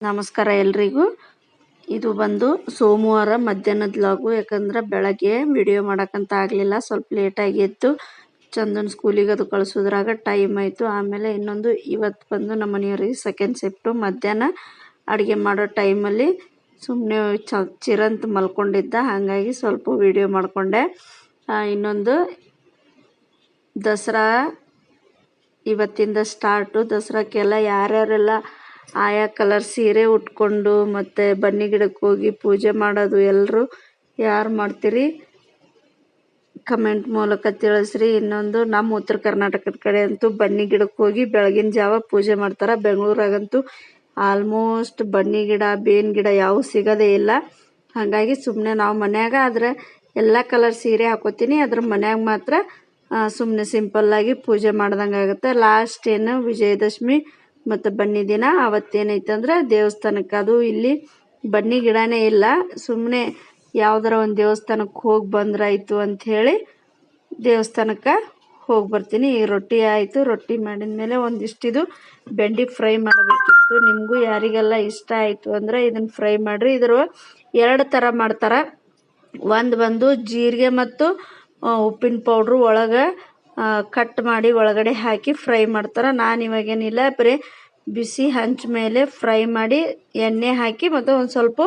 ನಮಸ್ಕಾರ ಎಲ್ರಿಗೂ. ಇದು ಬಂದು ಸೋಮವಾರ ಮಧ್ಯಾಹ್ನದ ಲಾಗು ಯಾಕಂದ್ರೆ ಬೆಳಗ್ಗೆ ವಿಡಿಯೋ ಮಾಡೋಕ್ಕಂತ ಆಗಲಿಲ್ಲ, ಸ್ವಲ್ಪ ಲೇಟಾಗಿ ಎದ್ದು ಚಂದನ್ ಸ್ಕೂಲಿಗೆ ಅದು ಕಳಿಸೋದ್ರಾಗ ಟೈಮ್ ಆಯಿತು. ಆಮೇಲೆ ಇನ್ನೊಂದು ಇವತ್ತು ಬಂದು ನಮ್ಮ ಮನೆಯವ್ರಿಗೆ ಸೆಕೆಂಡ್ ಶಿಫ್ಟು ಮಧ್ಯಾಹ್ನ ಅಡುಗೆ ಮಾಡೋ ಟೈಮಲ್ಲಿ ಸುಮ್ಮನೆ ಚ, ಚಿರಂತ ಮಲ್ಕೊಂಡಿದ್ದ, ಹಾಗಾಗಿ ಸ್ವಲ್ಪ ವಿಡಿಯೋ ಮಾಡಿಕೊಂಡೆ. ಇನ್ನೊಂದು ದಸರಾ ಇವತ್ತಿಂದ ಸ್ಟಾರ್ಟು ದಸರಾಕ್ಕೆಲ್ಲ ಯಾರ್ಯಾರೆಲ್ಲ ಆಯಾ ಕಲರ್ ಸೀರೆ ಉಟ್ಕೊಂಡು ಮತ್ತು ಬನ್ನಿ ಗಿಡಕ್ಕೆ ಹೋಗಿ ಪೂಜೆ ಮಾಡೋದು ಎಲ್ಲರೂ ಯಾರು ಮಾಡ್ತೀರಿ? ಕಮೆಂಟ್ ಮೂಲಕ ತಿಳಿಸ್ರಿ. ಇನ್ನೊಂದು ನಮ್ಮ ಉತ್ತರ ಕರ್ನಾಟಕದ ಕಡೆ ಅಂತೂ ಬನ್ನಿ ಗಿಡಕ್ಕೆ ಹೋಗಿ ಬೆಳಗಿನ ಜಾವ ಪೂಜೆ ಮಾಡ್ತಾರೆ. ಬೆಂಗಳೂರಾಗಂತೂ ಆಲ್ಮೋಸ್ಟ್ ಬನ್ನಿ ಗಿಡ, ಬೇವಿನ ಗಿಡ ಯಾವೂ ಸಿಗೋದೇ ಇಲ್ಲ. ಹಾಗಾಗಿ ಸುಮ್ಮನೆ ನಾವು ಮನ್ಯಾಗ ಆದರೆ ಎಲ್ಲ ಕಲರ್ ಸೀರೆ ಹಾಕೋತೀನಿ. ಅದ್ರ ಮನ್ಯಾಗ ಮಾತ್ರ ಸುಮ್ಮನೆ ಸಿಂಪಲ್ಲಾಗಿ ಪೂಜೆ ಮಾಡ್ದಂಗೆ ಆಗುತ್ತೆ ಲಾಸ್ಟ್ ಏನು ವಿಜಯದಶಮಿ ಮತ್ತು ಬನ್ನಿ ದಿನ ಅವತ್ತೇನೈತಂದ್ರೆ ದೇವಸ್ಥಾನಕ್ಕೆ ಅದು ಇಲ್ಲಿ ಬನ್ನಿ ಗಿಡನೇ ಇಲ್ಲ ಸುಮ್ಮನೆ ಯಾವ್ದಾರ ಒಂದು ದೇವಸ್ಥಾನಕ್ಕೆ ಹೋಗಿ ಬಂದ್ರಾಯ್ತು ಹೇಳಿ ದೇವಸ್ಥಾನಕ್ಕೆ ಹೋಗಿ ಬರ್ತೀನಿ. ಈ ರೊಟ್ಟಿ ಆಯಿತು, ರೊಟ್ಟಿ ಮಾಡಿದ ಮೇಲೆ ಒಂದಿಷ್ಟಿದು ಬೆಂಡಿ ಫ್ರೈ ಮಾಡಬೇಕಿತ್ತು. ನಿಮಗೂ ಯಾರಿಗೆಲ್ಲ ಇಷ್ಟ ಆಯಿತು ಅಂದರೆ ಇದನ್ನು ಫ್ರೈ ಮಾಡಿರಿ. ಇದ್ರ ಎರಡು ಥರ ಮಾಡ್ತಾರೆ. ಒಂದು ಬಂದು ಜೀರಿಗೆ ಮತ್ತು ಉಪ್ಪಿನ ಪೌಡ್ರು ಒಳಗೆ ಕಟ್ ಮಾಡಿ ಒಳಗಡೆ ಹಾಕಿ ಫ್ರೈ ಮಾಡ್ತಾರೆ. ನಾನು ಇವಾಗೇನಿಲ್ಲ, ಬರೀ ಬಿಸಿ ಹಂಚ ಮೇಲೆ ಫ್ರೈ ಮಾಡಿ ಎಣ್ಣೆ ಹಾಕಿ ಮತ್ತು ಒಂದು ಸ್ವಲ್ಪ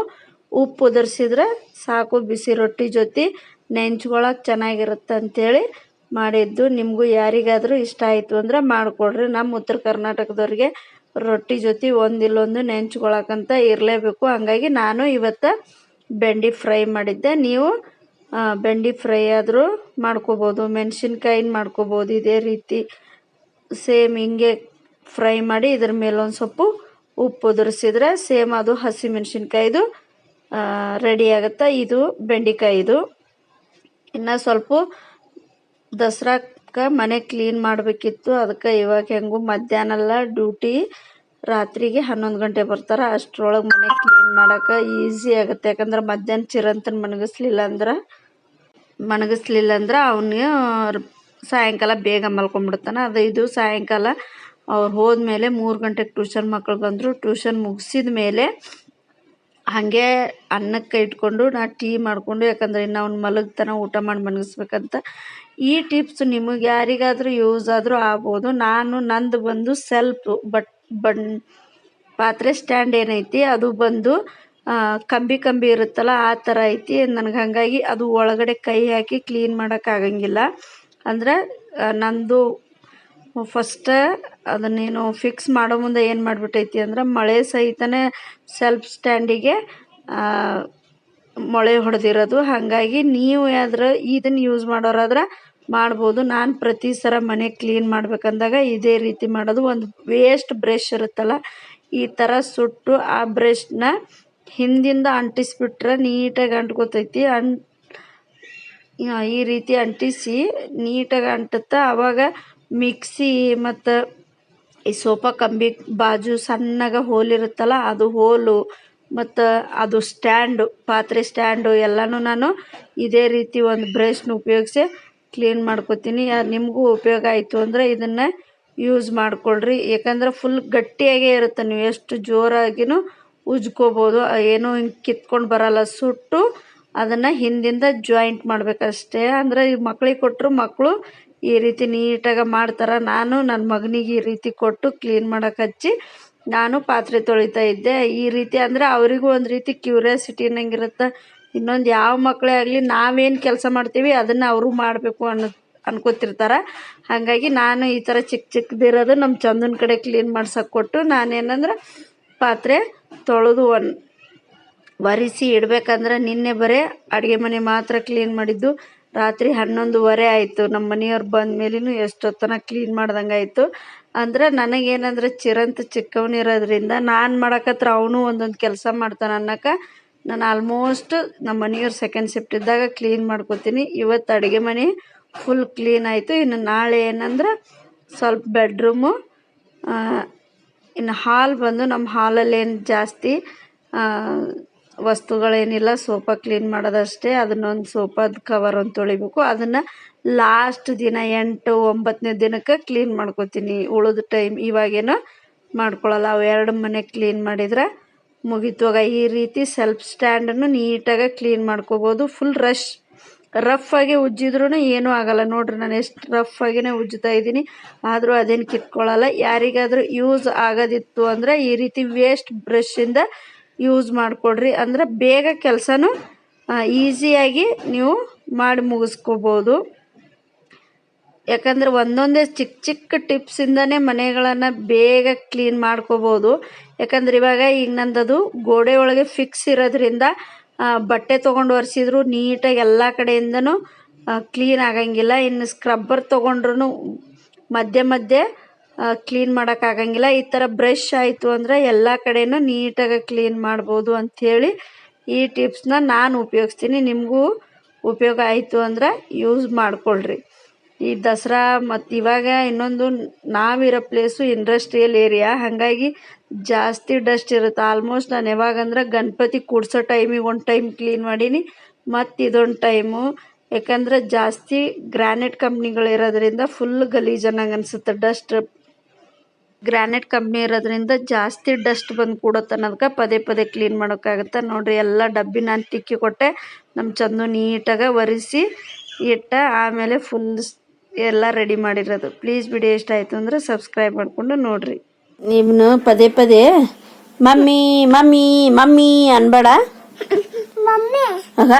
ಉಪ್ಪು ಉದರ್ಸಿದ್ರೆ ಸಾಕು ಬಿಸಿ ರೊಟ್ಟಿ ಜೊತೆ. ನೆಂಚ್ಕೊಳಕ್ಕೆ ಚೆನ್ನಾಗಿರುತ್ತೆ ಅಂಥೇಳಿ ಮಾಡಿದ್ದು. ನಿಮಗೂ ಯಾರಿಗಾದರೂ ಇಷ್ಟ ಆಯಿತು ಅಂದ್ರೆ ಮಾಡಿಕೊಡ್ರಿ. ನಮ್ಮ ಉತ್ತರ ಕರ್ನಾಟಕದವ್ರಿಗೆ ರೊಟ್ಟಿ ಜೊತೆ ಒಂದಿಲ್ಲೊಂದು ನೆಂಚ್ಕೊಳಕ್ಕಂತ ಇರಲೇಬೇಕು. ಹಂಗಾಗಿ ನಾನು ಇವತ್ತು ಬೆಂಡಿ ಫ್ರೈ ಮಾಡಿದ್ದೆ. ನೀವು ಬೆಂಡಿ ಫ್ರೈ ಆದರೂ ಮಾಡ್ಕೋಬೋದು. ಮೆಣಸಿನ್ಕಾಯಿನ ಮಾಡ್ಕೋಬೋದು. ಇದೇ ರೀತಿ ಸೇಮ್ ಹಿಂಗೆ ಫ್ರೈ ಮಾಡಿ ಇದ್ರ ಮೇಲೆ ಒಂದು ಸ್ವಲ್ಪ ಉಪ್ಪು ಉದುರಿಸಿದ್ರೆ ಸೇಮ್ ಅದು ಹಸಿ ಮೆಣಸಿನ್ಕಾಯ್ದು ರೆಡಿ ಆಗುತ್ತೆ? ಇದು ಬೆಂಡೆಕಾಯಿದು. ಇನ್ನು ಸ್ವಲ್ಪ ದಸರಾಕ್ಕೆ ಮನೆ ಕ್ಲೀನ್ ಮಾಡಬೇಕಿತ್ತು. ಅದಕ್ಕೆ ಇವಾಗ ಹೆಂಗು ಮಧ್ಯಾಹ್ನ ಡ್ಯೂಟಿ ರಾತ್ರಿಗೆ ಹನ್ನೊಂದು ಗಂಟೆ ಬರ್ತಾರೆ. ಅಷ್ಟರೊಳಗೆ ಮನೆ ಕ್ಲೀನ್ ಮಾಡೋಕೆ ಈಸಿ ಆಗುತ್ತೆ. ಯಾಕಂದ್ರೆ ಮಧ್ಯಾಹ್ನ ಚಿರಂತನ ಮನಗಿಸ್ಲಿಲ್ಲ ಅಂದ್ರೆ ಮನಗಿಸ್ಲಿಲ್ಲ ಅಂದ್ರೆ ಅವನಿಗೆ ಸಾಯಂಕಾಲ ಬೇಗ ಮಲ್ಕೊಂಡ್ಬಿಡ್ತಾನೆ. ಅದು ಇದು ಸಾಯಂಕಾಲ ಅವ್ರು ಹೋದ್ಮೇಲೆ ಮೂರು ಗಂಟೆಗೆ ಟ್ಯೂಷನ್ ಮಕ್ಕಳು ಬಂದರು. ಟ್ಯೂಷನ್ ಮುಗಿಸಿದ ಮೇಲೆ ಹಾಗೆ ಅನ್ನಕ್ಕೆ ಇಟ್ಕೊಂಡು ನಾ ಟೀ ಮಾಡಿಕೊಂಡು, ಯಾಕಂದರೆ ಇನ್ನು ಅವ್ನು ಮಲಗ್ತನ, ಊಟ ಮಾಡಿ ಮನಗಿಸ್ಬೇಕಂತ ಈ ಟಿಪ್ಸ್ ನಿಮಗೆ ಯಾರಿಗಾದರೂ ಯೂಸ್ ಆದರೂ ಆಗ್ಬೋದು. ನಾನು ನಂದು ಬಂದು ಸೆಲ್ಫ್ ಬಟ್ ಬಣ್ ಪಾತ್ರೆ ಸ್ಟ್ಯಾಂಡ್ ಏನೈತಿ, ಅದು ಬಂದು ಕಂಬಿ ಕಂಬಿ ಇರುತ್ತಲ್ಲ ಆ ಥರ ಐತಿ. ನನಗೆ ಹಾಗಾಗಿ ಅದು ಒಳಗಡೆ ಕೈ ಹಾಕಿ ಕ್ಲೀನ್ ಮಾಡೋಕ್ಕಾಗಂಗಿಲ್ಲ ಅಂದ್ರೆ ನಂದು ಫಸ್ಟ ಅದನ್ನೇನು ಫಿಕ್ಸ್ ಮಾಡೋ ಮುಂದೆ ಏನು ಮಾಡಿಬಿಟ್ಟೈತಿ ಅಂದ್ರೆ ಮಳೆ ಸಹಿತನೇ ಸೆಲ್ಫ್ ಸ್ಟ್ಯಾಂಡಿಗೆ ಮೊಳೆ ಹೊಡೆದಿರೋದು. ಹಾಗಾಗಿ ನೀವು ಆದ್ರೆ ಇದನ್ನು ಯೂಸ್ ಮಾಡೋರಾದ್ರೆ ಮಾಡ್ಬೋದು. ನಾನು ಪ್ರತಿ ಸಲ ಮನೆ ಕ್ಲೀನ್ ಮಾಡ್ಬೇಕಂದಾಗ ಇದೇ ರೀತಿ ಮಾಡೋದು. ಒಂದು ವೇಸ್ಟ್ ಬ್ರಷ್ ಇರುತ್ತಲ್ಲ, ಈ ಥರ ಸುಟ್ಟು ಆ ಬ್ರಷ್ನ ಹಿಂದಿಂದ ಅಂಟಿಸ್ಬಿಟ್ರೆ ನೀಟಾಗಿ ಅಂಟ್ಕೋತೈತಿ. ಅನ್ ಈ ರೀತಿ ಅಂಟಿಸಿ ನೀಟಾಗಿ ಅಂಟುತ್ತೆ ಆವಾಗ ಮಿಕ್ಸಿ ಮತ್ತು ಈ ಸೋಫಾ ಕಂಬಿ ಬಾಜು ಸಣ್ಣಗೆ ಹೋಲಿರುತ್ತಲ್ಲ ಅದು ಹೋಲು ಮತ್ತು ಅದು ಸ್ಟ್ಯಾಂಡು, ಪಾತ್ರೆ ಸ್ಟ್ಯಾಂಡು ಎಲ್ಲನೂ ನಾನು ಇದೇ ರೀತಿ ಒಂದು ಬ್ರಷ್ನ ಉಪಯೋಗಿಸಿ ಕ್ಲೀನ್ ಮಾಡ್ಕೊತೀನಿ. ನಿಮಗೂ ಉಪಯೋಗ ಆಯಿತು ಅಂದರೆ ಇದನ್ನು ಯೂಸ್ ಮಾಡಿಕೊಳ್ರಿ. ಯಾಕಂದ್ರೆ ಫುಲ್ ಗಟ್ಟಿಯಾಗೇ ಇರುತ್ತೆ. ನೀವು ಎಷ್ಟು ಜೋರಾಗಿನೂ ಉಜ್ಕೋಬೋದು. ಏನೂ ಹಿಂಗೆ ಕಿತ್ಕೊಂಡು ಬರೋಲ್ಲ. ಸುಟ್ಟು ಅದನ್ನು ಹಿಂದಿಂದ ಜಾಯಿಂಟ್ ಮಾಡಬೇಕಷ್ಟೇ. ಅಂದರೆ ಈ ಮಕ್ಳಿಗೆ ಕೊಟ್ಟರು ಮಕ್ಕಳು ಈ ರೀತಿ ನೀಟಾಗಿ ಮಾಡ್ತಾರೆ. ನಾನು ನನ್ನ ಮಗನಿಗೆ ಈ ರೀತಿ ಕೊಟ್ಟು ಕ್ಲೀನ್ ಮಾಡೋಕೆ ಹಚ್ಚಿ ನಾನು ಪಾತ್ರೆ ತೊಳಿತಾ ಇದ್ದೆ. ಈ ರೀತಿ ಅಂದರೆ ಅವರಿಗೂ ಒಂದು ರೀತಿ ಕ್ಯೂರಿಯಾಸಿಟಿ ಅನ್ನಂಗಿರುತ್ತೆ. ಇನ್ನೊಂದು ಯಾವ ಮಕ್ಕಳೇ ಆಗಲಿ ನಾವೇನು ಕೆಲಸ ಮಾಡ್ತೀವಿ ಅದನ್ನು ಅವರು ಮಾಡಬೇಕು ಅನ್ನೋ ಅನ್ಕೋತಿರ್ತಾರೆ. ಹಾಗಾಗಿ ನಾನು ಈ ಥರ ಚಿಕ್ಕ ಚಿಕ್ಕದಿರೋದು ನಮ್ಮ ಚಂದನ ಕಡೆ ಕ್ಲೀನ್ ಮಾಡ್ಸೋಕೆ ಕೊಟ್ಟು ನಾನೇನಂದ್ರೆ ಪಾತ್ರೆ ತೊಳೆದು ಒನ್, ಒರೆಸಿ ಇಡಬೇಕಂದ್ರೆ ನಿನ್ನೆ ಬರೀ ಅಡುಗೆ ಮನೆ ಮಾತ್ರ ಕ್ಲೀನ್ ಮಾಡಿದ್ದು. ರಾತ್ರಿ ಹನ್ನೊಂದುವರೆ ಆಯಿತು. ನಮ್ಮ ಮನೆಯವ್ರು ಬಂದ ಮೇಲೂ ಎಷ್ಟೊತ್ತನ ಕ್ಲೀನ್ ಮಾಡ್ದಂಗೆ ಆಯಿತು. ಅಂದ್ರೆ ನನಗೇನಂದ್ರೆ ಚಿರಂತ ಚಿಕ್ಕವನಿರೋದ್ರಿಂದ ನಾನು ಮಾಡಕತ್ರ ಅವನು ಒಂದೊಂದು ಕೆಲಸ ಮಾಡ್ತಾನೆ ಅನ್ನೋಕೆ ನಾನು ಆಲ್ಮೋಸ್ಟ್ ನಮ್ಮ ಮನೆಯವ್ರು ಸೆಕೆಂಡ್ ಶಿಫ್ಟ್ ಇದ್ದಾಗ ಕ್ಲೀನ್ ಮಾಡ್ಕೊತೀನಿ. ಇವತ್ತು ಅಡುಗೆ ಮನೆ ಫುಲ್ ಕ್ಲೀನ್ ಆಯಿತು. ಇನ್ನು ನಾಳೆ ಏನಂದ್ರೆ ಸ್ವಲ್ಪ ಬೆಡ್ರೂಮು ಇನ್ನು ಹಾಲ್ ಬಂದು ನಮ್ಮ ಹಾಲಲ್ಲಿ ಏನು ಜಾಸ್ತಿ ವಸ್ತುಗಳೇನಿಲ್ಲ ಸೋಫಾ ಕ್ಲೀನ್ ಮಾಡೋದಷ್ಟೇ. ಅದನ್ನೊಂದು ಸೋಫಾದ ಕವರ್ ಒಂದು ತೊಳಿಬೇಕು. ಅದನ್ನು ಲಾಸ್ಟ್ ದಿನ ಎಂಟು ಒಂಬತ್ತನೇ ದಿನಕ್ಕೆ ಕ್ಲೀನ್ ಮಾಡ್ಕೊತೀನಿ. ಉಳಿದ ಟೈಮ್ ಇವಾಗೇನು ಮಾಡ್ಕೊಳ್ಳಲ್ಲ ಅವು ಎರಡು ಮನೆ ಕ್ಲೀನ್ ಮಾಡಿದ್ರೆ ಮುಗಿತುವಾಗ ಈ ರೀತಿ ಸೆಲ್ಫ್ ಸ್ಟ್ಯಾಂಡನ್ನು ನೀಟಾಗಿ ಕ್ಲೀನ್ ಮಾಡ್ಕೋಬೋದು. ಫುಲ್ ರಶ್ ರಫ್ ಆಗಿ ಉಜ್ಜಿದ್ರೂ ಏನೂ ಆಗಲ್ಲ. ನೋಡ್ರಿ, ನಾನು ಎಷ್ಟು ರಫ್ ಆಗಿನೇ ಉಜ್ಜುತ್ತಾ ಇದ್ದೀನಿ. ಆದರೂ ಅದೇನು ಕಿತ್ಕೊಳ್ಳಲ್ಲ ಯಾರಿಗಾದರೂ ಯೂಸ್ ಆಗೋದಿತ್ತು ಅಂದರೆ ಈ ರೀತಿ ವೇಸ್ಟ್ ಬ್ರಷಿಂದ ಯೂಸ್ ಮಾಡಿಕೊಡ್ರಿ. ಅಂದ್ರೆ ಬೇಗ ಕೆಲಸನೂ ಈಸಿಯಾಗಿ ನೀವು ಮಾಡಿ ಮುಗಿಸ್ಕೋಬೋದು. ಯಾಕಂದ್ರೆ ಒಂದೊಂದೇ ಚಿಕ್ಕ ಚಿಕ್ಕ ಟಿಪ್ಸಿಂದನೇ ಮನೆಗಳನ್ನು ಬೇಗ ಕ್ಲೀನ್ ಮಾಡ್ಕೋಬೋದು. ಯಾಕಂದ್ರೆ ಇವಾಗ ಈಗ ನಂದದು ಗೋಡೆ ಒಳಗೆ ಫಿಕ್ಸ್ ಇರೋದ್ರಿಂದ ಬಟ್ಟೆ ತೊಗೊಂಡು ಒರೆಸಿದ್ರು ನೀಟಾಗಿ ಎಲ್ಲ ಕಡೆಯಿಂದನೂ ಕ್ಲೀನ್ ಆಗಂಗಿಲ್ಲ. ಇನ್ನು ಸ್ಕ್ರಬ್ಬರ್ ತೊಗೊಂಡ್ರೂ ಮಧ್ಯೆ ಮಧ್ಯೆ ಕ್ಲೀನ್ ಮಾಡೋಕ್ಕಾಗಂಗಿಲ್ಲ ಈ ಥರ ಬ್ರಷ್ ಆಯಿತು ಅಂದ್ರೆ ಎಲ್ಲ ಕಡೆನೂ ನೀಟಾಗಿ ಕ್ಲೀನ್ ಮಾಡ್ಬೋದು ಹೇಳಿ ಈ ಟಿಪ್ಸ್ನ ನಾನು ಉಪಯೋಗಿಸ್ತೀನಿ. ನಿಮಗೂ ಉಪಯೋಗ ಆಯಿತು ಅಂದ್ರೆ ಯೂಸ್ ಮಾಡ್ಕೊಳ್ರಿ. ಈ ದಸರಾ ಮತ್ತು ಇವಾಗ ಇನ್ನೊಂದು ನಾವಿರೋ ಪ್ಲೇಸು ಇಂಡಸ್ಟ್ರಿಯಲ್ ಏರಿಯಾ ಹಾಗಾಗಿ ಜಾಸ್ತಿ ಡಸ್ಟ್ ಇರುತ್ತೆ. ಆಲ್ಮೋಸ್ಟ್ ನಾನು ಯಾವಾಗಂದ್ರೆ ಗಣಪತಿ ಕೂಡ್ಸೋ ಟೈಮಿಗೆ ಒಂದು ಟೈಮ್ ಕ್ಲೀನ್ ಮಾಡೀನಿ. ಮತ್ತು ಇದೊಂದು ಟೈಮು ಯಾಕಂದ್ರೆ ಜಾಸ್ತಿ ಗ್ರಾನೈಟ್ ಕಂಪ್ನಿಗಳು ಇರೋದ್ರಿಂದ ಫುಲ್ ಗಲೀಜು ಅನ್ನಂಗೆ ಅನಿಸುತ್ತೆ. ಡಸ್ಟ್ ಗ್ರಾನೈಟ್ ಕಂಪ್ನಿ ಇರೋದ್ರಿಂದ ಜಾಸ್ತಿ ಡಸ್ಟ್ ಬಂದು ಕೂಡತ್ತೆ ಅನ್ನೋದಕ್ಕೆ ಪದೇ ಪದೇ ಕ್ಲೀನ್ ಮಾಡೋಕ್ಕಾಗುತ್ತೆ. ನೋಡಿರಿ ಎಲ್ಲ ಡಬ್ಬಿ ನಾನು ತಿಕ್ಕಿ ಕೊಟ್ಟೆ. ನಮ್ಮ ಚಂದು ನೀಟಾಗಿ ಒರೆಸಿ ಇಟ್ಟ ಆಮೇಲೆ ಫುಲ್ ಎಲ್ಲ ರೆಡಿ ಮಾಡಿರೋದು. ಪ್ಲೀಸ್ ವಿಡಿಯೋ ಇಷ್ಟ ಆಯಿತು ಅಂದರೆ ಸಬ್ಸ್ಕ್ರೈಬ್ ಮಾಡಿಕೊಂಡು ನೋಡಿರಿ. ನೀನು ಪದೇ ಪದೇ ಮಮ್ಮಿ ಮಮ್ಮಿ ಮಮ್ಮಿ ಅನ್ಬೇಡ? ಆಗ.